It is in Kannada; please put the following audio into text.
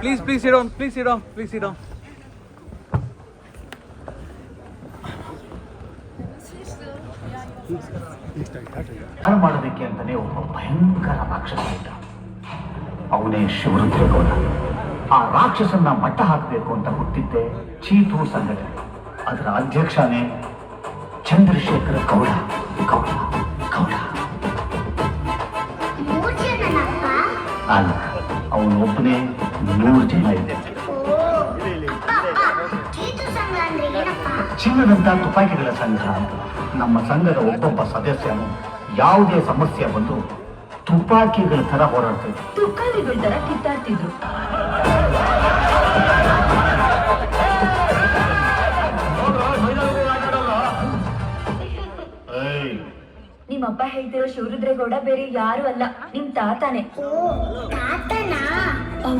ಪ್ಲೀಸ್ ಪ್ಲೀಸ್ ಇಡೋನ್ ಪ್ಲೀಸ್ ಇಡೋನ್ ಪ್ಲೀಸ್ ಇಡೋನ್ ಮಾಡೋದಕ್ಕೆ ಅಂತಾನೆ ಒಬ್ಬ ಭಯಂಕರ ರಾಕ್ಷಸ ಇದ್ದ. ಅವನೇ ಶಿವರುದ್ರಗೌಡ. ಆ ರಾಕ್ಷಸನ್ನ ಮಟ್ಟ ಹಾಕಬೇಕು ಅಂತ ಹುಟ್ಟಿದ್ದೆ ಚೀತು ಸಂಘಟನೆ. ಅದರ ಅಧ್ಯಕ್ಷನೇ ಚಂದ್ರಶೇಖರ ಗೌಡ. ಗೌಡ ಗೌಡ. ಅಲ್ಲ ಅವನೊಬ್ಬನೇ ನೂರು ಜನ ಇದೆ. ಚಿನ್ನದಂತ ತುಪಾಕಿಗಳ ಸಂಘ ಅಂತ. ನಮ್ಮ ಸಂಘದ ಒಬ್ಬೊಬ್ಬ ಸದಸ್ಯನು ಯಾವುದೇ ಸಮಸ್ಯೆ ಬಂದು ತುಪಾಕಿಗಳ ತರ ಹೋರಾಡ್ತಿದ್ರು. ತುಕ್ಕಾಲಿಗಳ ತರ ಕಿತ್ತಾಡ್ತಿದ್ರು. ನಿಮ್ಮಪ್ಪ ಹೇಳ್ತಿರೋ ಶಿವರುದ್ರೇಗೌಡ ಬೇರೆ ಯಾರು ಅಲ್ಲ ನಿಮ್ ತಾತಾನೆ?